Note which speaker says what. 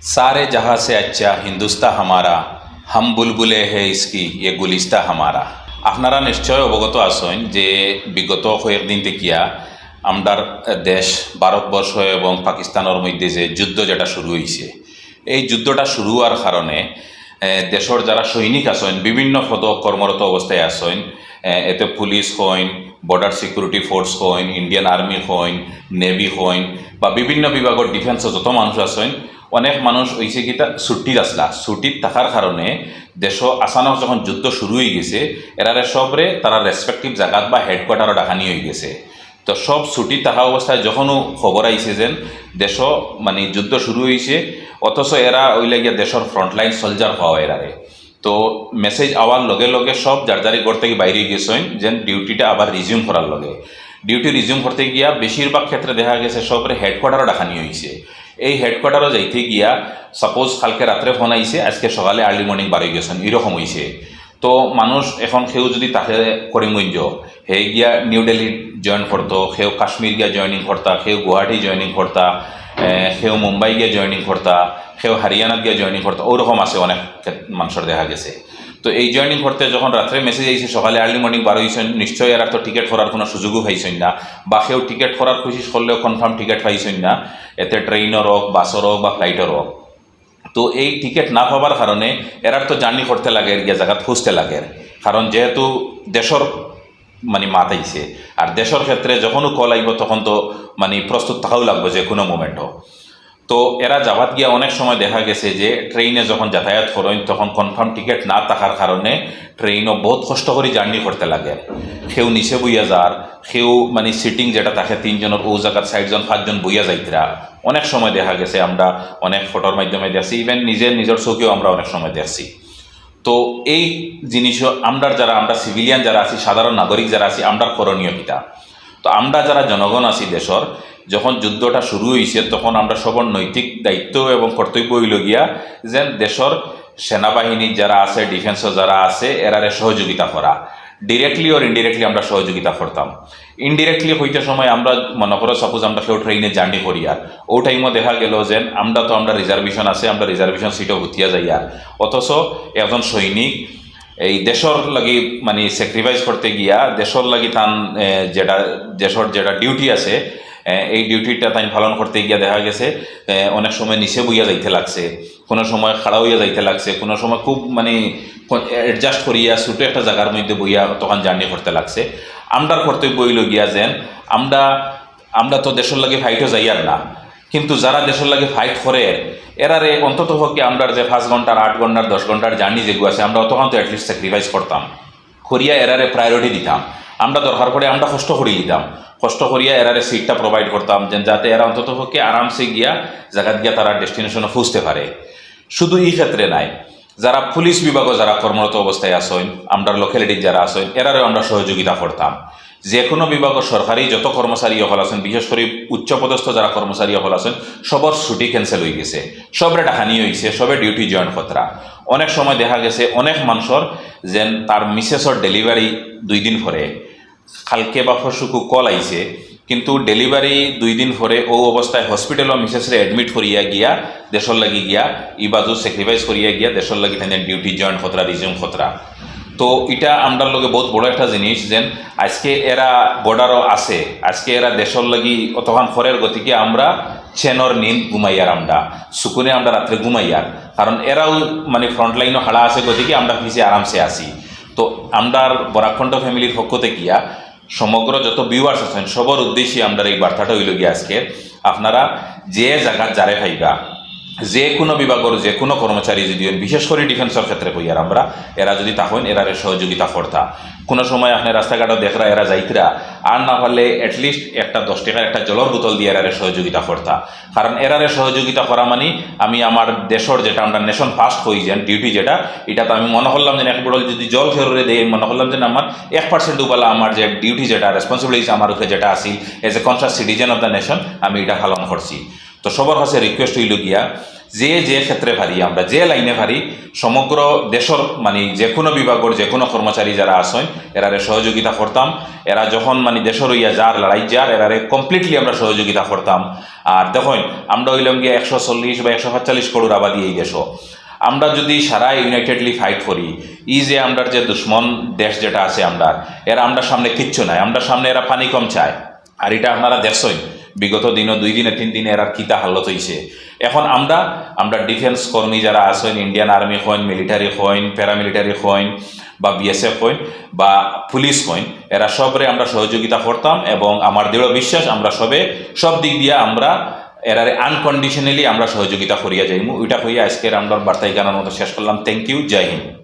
Speaker 1: सारे जहाँ से अच्छा हिंदुस्तान हमारा हम बुलबुले है इसकी ये গুলিস্তা হামারা আপনারা নিশ্চয় অবগত আছেন যে বিগত কয়েকদিন থেকিয়া আমরার দেশ ভারতবর্ষ এবং পাকিস্তানের মধ্যে যে যুদ্ধ যেটা শুরু হয়েছে এই যুদ্ধটা শুরু হওয়ার কারণে এ, দেশের যারা সৈনিক আছেন বিভিন্ন পদ কর্মরত অবস্থায় আছেন এ, এতে পুলিশ হইন বর্ডার সিকিউরিটি ফোর্স হইন ইন্ডিয়ান আর্মি হইন নেভি হইন বা বিভিন্ন বিভাগের ডিফেন্সের যত মানুষ আছেন অনেক মানুষ হয়েছে কি ছুটির আসলা ছুটির থাকার কারণে দেশ আসানক যখন যুদ্ধ শুরু হয়ে গেছে এরারে সবরে তারা রেসপেক্টিভ জায়গাত বা হেডকোয়ার্টারও ডাকানি হয়ে গেছে। তো সব ছুটি থাকা অবস্থায় যখনও খবর আইছে যেন দেশ মানে যুদ্ধ শুরু হয়েছে অথচ এরা ওই লাগিয়া দেশের ফ্রন্টলাইন সোলজার হওয়া এরারে তো মেসেজ আওয়ার লগে লগে সব যারি ঘর থেকে বাইরে গেছেন যেন ডিউটিটা আবার রিজিউম করার লগে। ডিউটি রিজিউম করতে গিয়া বেশিরভাগ ক্ষেত্রে দেখা গেছে সবরে হেডকোয়ার্টারও ডাকানি হয়েছে এই হেডকোয়ার্টারও যাইতে গিয়া সাপোজ কালকে রাত্রে ফোন আইছে, আজকে সকালে আর্লি মর্নিং বাড়ি গেছেন এরকম হয়েছে তো মানুষ এখন সেও যদি তাকে করিমগঞ্জ হে গিয়া নিউ দিল্লি জয়েন করতো, সেও কাশ্মীর গিয়া জয়নিং করতা, সেও গুয়াহাটি জয়নিং করতা সেও মুম্বাই গিয়া জয়নিং করতা, সেও হারিয়ানাত গিয়া জয়নিং করতা, ওরকম আছে অনেক মানুষের দেখা গেছে। তো এই জয়নিং করতে যখন রাত্রে মেসেজ আইছে, সকালে আর্লি মর্নিং বার হয়েছেন নিশ্চয়ই এরা তো টিকিট করার কোনো সুযোগও পাইছেন না। বা সেও টিকিট করার কোশিশ করলেও কনফার্ম টিকিট পাইছেন না। এতে ট্রেইনের হোক বাসের হোক বা ফ্লাইটের হোক তো এই টিকিট না পাওয়ার কারণে এরার তো জার্নি করতে লাগে গিয়া জায়গাত খুঁজতে লাগে। কারণ যেহেতু দেশর মানে মাত আইছে। আর দেশের ক্ষেত্রে যখনও কল আইব তখন তো মানে প্রস্তুত থাকাও লাগবে যে কোনো মোমেন্টও তো এরা যাবাত গিয়া অনেক সময় দেখা গেছে যে ট্রেনে যখন যাতায়াত করেন, তখন কনফার্ম টিকিট না থাকার কারণে ট্রেনও বহুত কষ্ট করে জার্নি করতে লাগে। সেও নিচে বইয়া যার সেও মানে সিটিং যেটা থাকে, তিনজনের ও জায়গার ষাটজন পাঁচজন বইয়া যাইতরা। অনেক সময় দেখা গেছে আমরা অনেক ফটোর মাধ্যমে দেখছি ইভেন নিজের নিজের চোখেও আমরা অনেক সময় দেখছি। তো এই জিনিসও আমরা যারা, আমরা সিভিলিয়ান যারা আছি, সাধারণ নাগরিক যারা আছি আমরা করণীয় কিতা? তো আমরা যারা জনগণ আছি দেশর যখন যুদ্ধটা শুরু হয়েছে তখন আমরা সবর নৈতিক দায়িত্ব এবং কর্তব্য হইল গিয়া যেন দেশর সেনাবাহিনীর যারা আছে ডিফেন্সও যারা আছে, এরারে সহযোগিতা করা। ডিরেক্টলি ওর ইনডিরেক্টলি আমরা সহযোগিতা করতাম। ইনডিরেক্টলি হইতে সময় আমরা মনে করো সাপোজ আমরা কেউ ট্রেনে জার্নি করি আর, ও টাইমও দেখা গেল যে আমরা তো আমরা রিজার্ভেশন আছে, আমরা রিজার্ভেশন সিটও ভুতিয়া যাই আর। অথচ একজন সৈনিক এই দেশর লাগি মানে স্যাক্রিফাইস করতে গিয়া, দেশর লাগি তান যেটা, দেশর যেটা ডিউটি আছে এই ডিউটিটা তাই পালন করতে গিয়া দেখা গেছে অনেক সময় নিচে বইয়া যাইতে লাগছে, কোনো সময় খাড়া হইয়া যাইতে লাগছে, কোনো সময় খুব মানে অ্যাডজাস্ট করিয়া ছোটো একটা জায়গার মধ্যে বইয়া তখন জার্নি করতে লাগছে। আমরার কর্তব্য হইল গিয়া যেন আমরা আমরা তো দেশের লাগে ফাইটও যাই আর না, কিন্তু যারা দেশের লাগে ফাইট করে, এরারে অন্তত পক্ষে আমরা যে পাঁচ ঘণ্টার, আট ঘণ্টার, দশ ঘণ্টার জার্নি যেগুলো আছে আমরা তখন তো অ্যাটলিস্ট স্যাক্রিফাইস করতাম, করিয়া এরারে প্রায়োরিটি দিতাম। আমরা দরকার করে আমরা কষ্ট করে দিতাম। কষ্ট করিয়া এরারে সিটটা প্রোভাইড করতাম যে যাতে এরা অন্তত পক্ষে আরামসে গিয়া জায়গা গিয়া তারা ডেস্টিনেশনে খুঁজতে পারে। শুধু এই ক্ষেত্রে নাই, যারা পুলিশ বিভাগও যারা কর্মরত অবস্থায় আসেন আমরা লোকালিটির যারা আসেন এরারও আমরা সহযোগিতা করতাম। যে কোনো বিভাগের সরকারি যত কর্মচারী হল আছেন, বিশেষ করে উচ্চপদস্থ যারা কর্মচারী হল আছেন, সবর ছুটি ক্যান্সেল হয়ে গেছে। সবরে ডাকানি হয়েছে, সবে ডিউটি জয়েন খতরা। অনেক সময় দেখা গেছে অনেক মানুষের যেন তার মিসেসর ডেলিভারি দুই দিন পরে কালকে বা পরশুকু কল আইছে, কিন্তু ডেলিভারি দুই দিন পরে ও অবস্থায় হসপিটালও মিসেসরে এডমিট করিয়া গিয়া দেশর লাগি গিয়া, ই বাজু স্যাক্রিফাইস করিয়া গিয়া দেশর লাগি তাদের ডিউটি জয়েন খতরা রিজিউম খতরা তো এটা আমরার লগে বহুত বড় একটা জিনিস যেন আজকে এরা বর্ডারও আছে, আজকে এরা দেশর লাগি অতখান খরের গতিকে আমরা চেনর নিন ঘুমাইয়ার আমরা সুকুনে আমরা রাত্রে ঘুমাইয়ার কারণ এরাও মানে ফ্রন্ট লাইনও হাড়া আছে, গতিকে আমরা পিছিয়ে আরামসে আসি তো আমরার বরাখণ্ড ফ্যামিলির পক্ষ থেকে সমগ্র যত ভিউয়ার্স আছেন, সবর উদ্দেশ্যে আমরা এই বার্তাটা হইল গিয়ে আজকে, আপনারা যে জায়গা যারে পাইবা যে কোনো বিভাগের যে কোনো কর্মচারী যদি হন, বিশেষ করে ডিফেন্সের ক্ষেত্রে কইয়ার আমরা এরা যদি তা তাহন এরারে সহযোগিতা করতা। কোনো সময় আপনি রাস্তাঘাটও দেখরা এরা যাইতরা আর না পারলে অ্যাটলিস্ট একটা দশ টাকার একটা জলের বোতল দিয়ে এরারে সহযোগিতা করতা। কারণ এরারে সহযোগিতা করা মানে আমি আমার দেশের যেটা আমরা নেশন ফার্স্ট হই যেন ডিউটি যেটা এটা তো আমি মনে করলাম যে এক বড় যদি জল ফেররে দেয় মনে করলাম যে আমার এক পার্সেন্ট উপালা আমার যে ডিউটি যেটা রেসপন্সিবিলিটি আমার উপরে যেটা আসিল as a conscious citizen of the nation আমি এটা পালন করছি। তো সবার কাছে রিকোয়েস্ট হইল গিয়া, যে যে ক্ষেত্রে ভারি, আমরা যে লাইনে ভারি, সমগ্র দেশের মানে যে কোনো বিভাগের যে কোনো কর্মচারী যারা আছেন, এরারে সহযোগিতা করতাম। এরা যখন মানে দেশের হইয়া যার লড়াই, যার এরারে কমপ্লিটলি আমরা সহযোগিতা করতাম। আর দেখুন, আমরা হইলাম গিয়ে একশো চল্লিশ বা একশো সাতচল্লিশ করোড় আবাদি এই দেশও আমরা যদি সারা ইউনাইটেডলি ফাইট করি, ই যে আমরার যে দুশ্মন দেশ যেটা আছে আমরা এরা আমরা সামনে কিচ্ছু নাই। আমরা সামনে এরা পানি কম চায়। আর এটা আপনারা দেখছই বিগত দিনও দুই দিনে, তিন দিনে এরা কিতা হালত হয়েছে এখন আমরা আমরা ডিফেন্স কর্মী যারা আছেন ইন্ডিয়ান আর্মি হইন মিলিটারি হইন প্যারামিলিটারি হইন বা বিএসএফ হইন বা পুলিশ হইন এরা সবরে আমরা সহযোগিতা করতাম এবং আমার দৃঢ় বিশ্বাস আমরা সবে সব দিক দিয়ে আমরা এরারে আনকন্ডিশনালি আমরা সহযোগিতা করিয়া যাইমু। ওইটা কইয়া আজকের আমরা বার্তাই জানার মতো শেষ করলাম। থ্যাংক ইউ জয় হিন্দ।